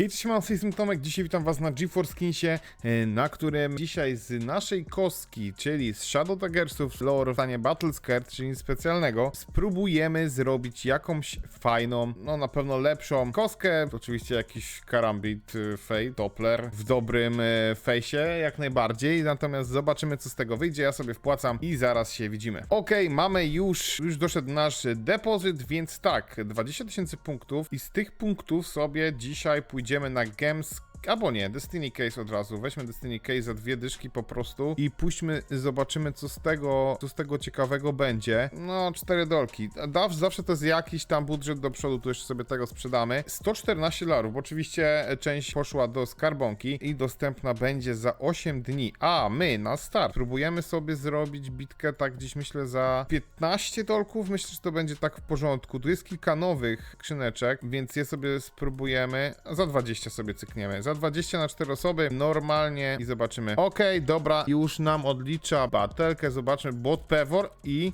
Hej, cześć, mam jestem Tomek, dzisiaj witam was na GeForce Skinsie, e, na którym dzisiaj z naszej kostki, czyli z Shadow Daggersów lore stanie Battle Skirt, czyli nic specjalnego, spróbujemy zrobić jakąś fajną, no na pewno lepszą kostkę, oczywiście jakiś karambit, e, fej, Doppler w dobrym e, fejsie, jak najbardziej, natomiast zobaczymy co z tego wyjdzie, ja sobie wpłacam i zaraz się widzimy. Okej, mamy już, już doszedł nasz depozyt, więc tak, 20 tysięcy punktów i z tych punktów sobie dzisiaj pójdziemy na Gems Albo nie, Destiny Case od razu. Weźmy Destiny Case za dwie dyszki po prostu i puśćmy, zobaczymy co z tego, co z tego ciekawego będzie. No, cztery dolki. Daw, zawsze to jest jakiś tam budżet do przodu, tu jeszcze sobie tego sprzedamy. 114 dolarów, oczywiście część poszła do skarbonki i dostępna będzie za 8 dni. A, my na start próbujemy sobie zrobić bitkę tak gdzieś myślę za 15 dolków. Myślę, że to będzie tak w porządku. Tu jest kilka nowych skrzyneczek, więc je sobie spróbujemy. Za 20 sobie cykniemy. Za 20 na 4 osoby normalnie i zobaczymy. Okej, dobra, już nam odlicza batelkę. Zobaczmy bot Pewor i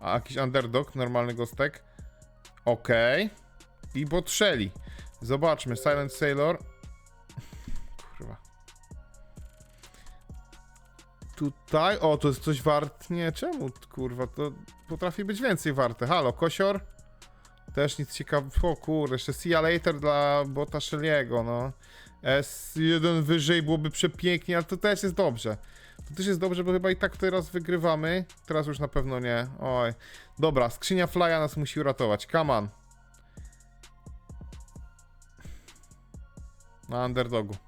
a, jakiś underdog, normalny gostek. Okej. I bot Shelly. Zobaczmy, Silent Sailor. Kurwa. Tutaj, o, to jest coś wart. Nie, czemu, kurwa, to potrafi być więcej warte. Halo, kosior? Też nic ciekawego. O kurde, jeszcze See ya later dla bota Shelly'ego, no. S1 wyżej byłoby przepięknie, ale to też jest dobrze. To też jest dobrze, bo chyba i tak teraz wygrywamy. Teraz już na pewno nie. Oj. Dobra, skrzynia Flya nas musi uratować. Come on. Na underdogu.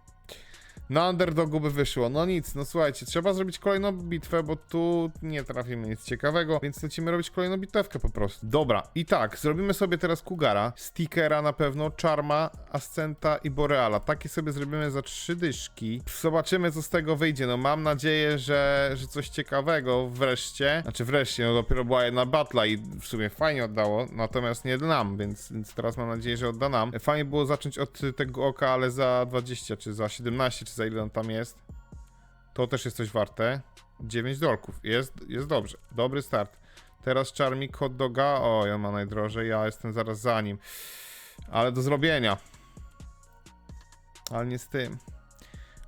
Na underdogu by wyszło. No nic, no słuchajcie, trzeba zrobić kolejną bitwę, bo tu nie trafimy nic ciekawego, więc lecimy robić kolejną bitewkę po prostu. Dobra, i tak, zrobimy sobie teraz Kugara, Stickera na pewno, Charma, Ascenta i Boreala. Takie sobie zrobimy za trzy dyszki. Zobaczymy, co z tego wyjdzie. No mam nadzieję, że, że coś ciekawego wreszcie. Znaczy wreszcie, no dopiero była jedna batla i w sumie fajnie oddało, natomiast nie nam, więc, więc teraz mam nadzieję, że odda nam. Fajnie było zacząć od tego oka, ale za 20, czy za 17, czy za ile on tam jest. To też jest coś warte. 9 dolków. Jest, jest dobrze. Dobry start. Teraz Charmik hot doga. O, on ma najdrożej. Ja jestem zaraz za nim. Ale do zrobienia. Ale nie z tym.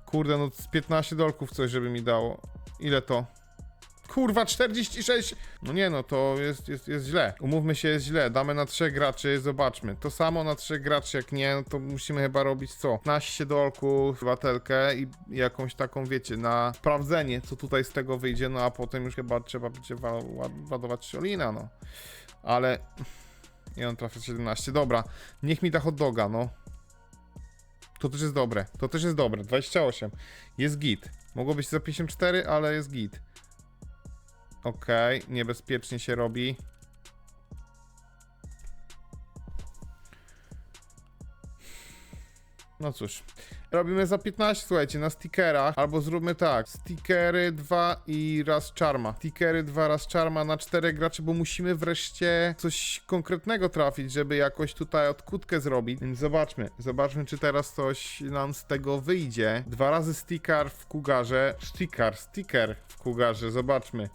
Kurde, no z 15 dolków coś, żeby mi dało. Ile to? Kurwa, 46! No nie no, to jest, jest, jest źle. Umówmy się, jest źle. Damy na trzech graczy, zobaczmy. To samo na trzech graczy, jak nie, no to musimy chyba robić co? 15 dolków, batelkę i jakąś taką, wiecie, na sprawdzenie, co tutaj z tego wyjdzie, no a potem już chyba trzeba będzie wa- wa- ładować Sholina, no. Ale... I on trafia 17. Dobra, niech mi da hot doga, no. To też jest dobre, to też jest dobre. 28. Jest git. Mogło być za 54, ale jest git. Okej, niebezpiecznie się robi. No cóż, robimy za 15, słuchajcie, na stickerach, albo zróbmy tak, stickery 2 i raz charma. Stickery 2 raz charma na 4 graczy, bo musimy wreszcie coś konkretnego trafić, żeby jakoś tutaj odkutkę zrobić. Więc zobaczmy, zobaczmy, czy teraz coś nam z tego wyjdzie. Dwa razy sticker w kugarze, sticker, sticker w kugarze, zobaczmy.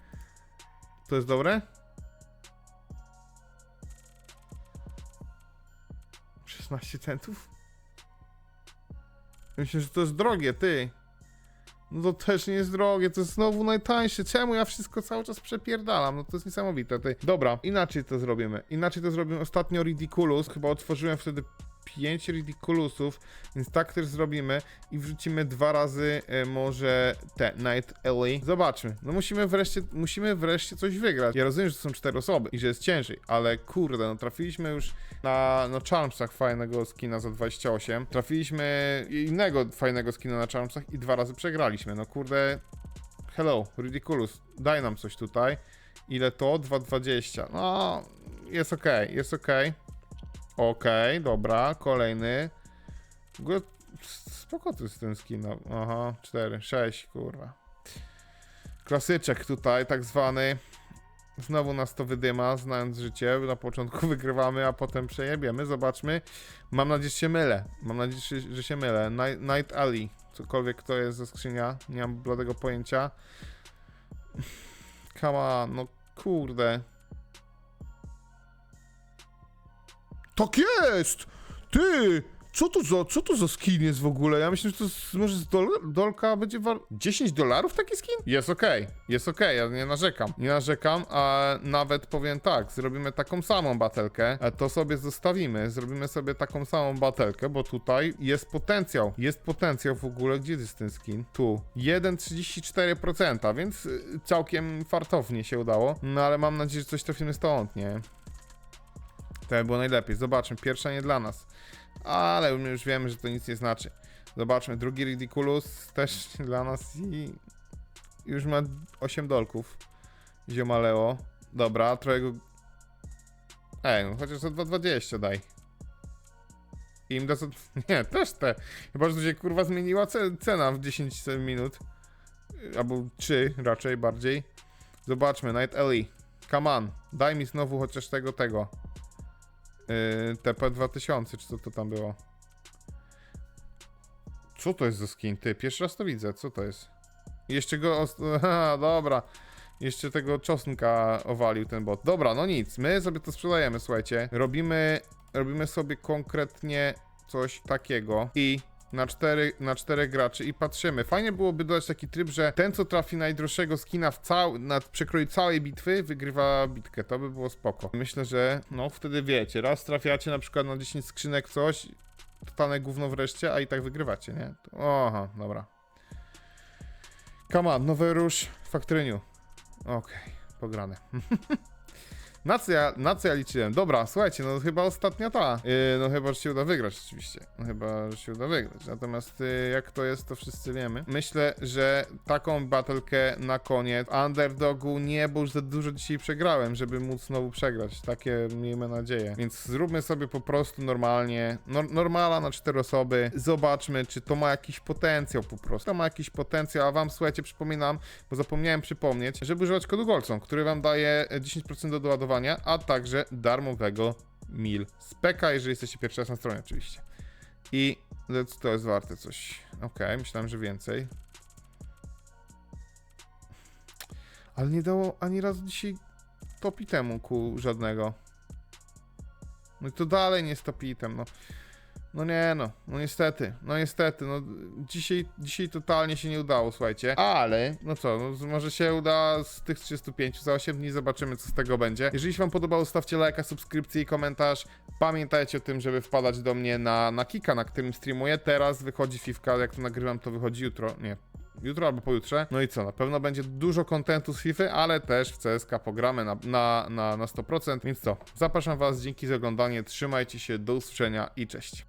To jest dobre? 16 centów? Myślę, że to jest drogie, ty. No to też nie jest drogie, to jest znowu najtańsze. Czemu ja wszystko cały czas przepierdalam? No to jest niesamowite, ty. Dobra, inaczej to zrobimy. Inaczej to zrobimy. Ostatnio Ridiculous, chyba otworzyłem wtedy 5 Ridiculousów, więc tak też zrobimy i wrzucimy dwa razy e, może te Night Alley. Zobaczmy. No musimy wreszcie, musimy wreszcie coś wygrać. Ja rozumiem, że to są cztery osoby i że jest ciężej, ale kurde, no trafiliśmy już na no, Charmsach fajnego skina za 28. Trafiliśmy innego fajnego skina na Charmsach i dwa razy przegraliśmy. No kurde, hello, Ridiculous, daj nam coś tutaj. Ile to? 2,20. No, jest ok, jest ok. Okej, dobra, kolejny. W ogóle spoko to jest ten skin. no. Aha, 4, 6, kurwa. Klasyczek tutaj, tak zwany. Znowu nas to wydyma, znając życie. Na początku wygrywamy, a potem przejebiemy. Zobaczmy. Mam nadzieję, że się mylę. Mam nadzieję, że- się mylę. Night, Alley. Cokolwiek to jest za skrzynia. Nie mam bladego pojęcia. On, no kurde. Tak jest! Ty! Co to za, co to za skin jest w ogóle? Ja myślę, że to może z dol, dolka będzie war... 10 dolarów taki skin? Jest okej, jest okej, ja nie narzekam. Nie narzekam, a nawet powiem tak, zrobimy taką samą batelkę, to sobie zostawimy, zrobimy sobie taką samą batelkę, bo tutaj jest potencjał, jest potencjał w ogóle, gdzie jest ten skin? Tu, 1,34%, więc y, całkiem fartownie się udało, no ale mam nadzieję, że coś trafimy stąd, nie? To by było najlepiej. Zobaczmy, pierwsza nie dla nas. Ale już wiemy, że to nic nie znaczy. Zobaczmy, drugi Ridiculous też dla nas i już ma 8 dolków. Ziomaleo. Dobra, trochę go... Ej, no chociaż za 2,20 daj. I im da. Nie, też te. Chyba, że się kurwa zmieniła ce- cena w 10 minut. Albo 3 raczej bardziej. Zobaczmy, Night Ellie. Come on, daj mi znowu chociaż tego, tego. Yy, TP2000, czy co to tam było? Co to jest za skin? Ty, pierwszy raz to widzę, co to jest? Jeszcze go. Aha, dobra. Jeszcze tego czosnka owalił ten bot. Dobra, no nic, my sobie to sprzedajemy, słuchajcie. Robimy, robimy sobie konkretnie coś takiego i na cztery, na czterech graczy i patrzymy. Fajnie byłoby dodać taki tryb, że ten, co trafi najdroższego skina w cał, na przekroju całej bitwy, wygrywa bitkę. To by było spoko. Myślę, że no wtedy wiecie, raz trafiacie na przykład na 10 skrzynek coś, totalne gówno wreszcie, a i tak wygrywacie, nie? Aha, dobra. Come on, nowy rusz Factory New. Okej, pograne. na, co ja, na co ja liczyłem? Dobra, słuchajcie, no chyba ostatnia ta. Yy, no chyba, że się uda wygrać oczywiście. No chyba, że się uda wygrać. Natomiast yy, jak to jest, to wszyscy wiemy. Myślę, że taką batelkę na koniec underdogu nie, bo już za dużo dzisiaj przegrałem, żeby móc znowu przegrać. Takie miejmy nadzieję. Więc zróbmy sobie po prostu normalnie, nor normala na cztery osoby. Zobaczmy, czy to ma jakiś potencjał po prostu. To ma jakiś potencjał, a wam słuchajcie, przypominam, bo zapomniałem przypomnieć, żeby używać kodu Golcą, który wam daje e, 10% do doładowania, a także darmowego mil speka, jeżeli jesteście pierwszy raz na stronie oczywiście. I to jest warte coś. Okej, myślałem, że więcej. Ale nie dało ani razu dzisiaj topi temu ku żadnego. No i to dalej nie jest topitem, no. No nie no, no niestety, no niestety, no dzisiaj, dzisiaj totalnie się nie udało, słuchajcie. Ale, no co, no, może się uda z tych 35 za 8 dni, zobaczymy co z tego będzie. Jeżeli się wam podobało, stawcie lajka, subskrypcję i komentarz. Pamiętajcie o tym, żeby wpadać do mnie na, na Kika, na którym streamuję. Teraz wychodzi Fifka, jak to nagrywam, to wychodzi jutro, nie, jutro albo pojutrze. No i co, na pewno będzie dużo kontentu z FIFA, ale też w CSK pogramy na, na, na, na 100%. Więc co, zapraszam was, dzięki za oglądanie, trzymajcie się, do usłyszenia i cześć.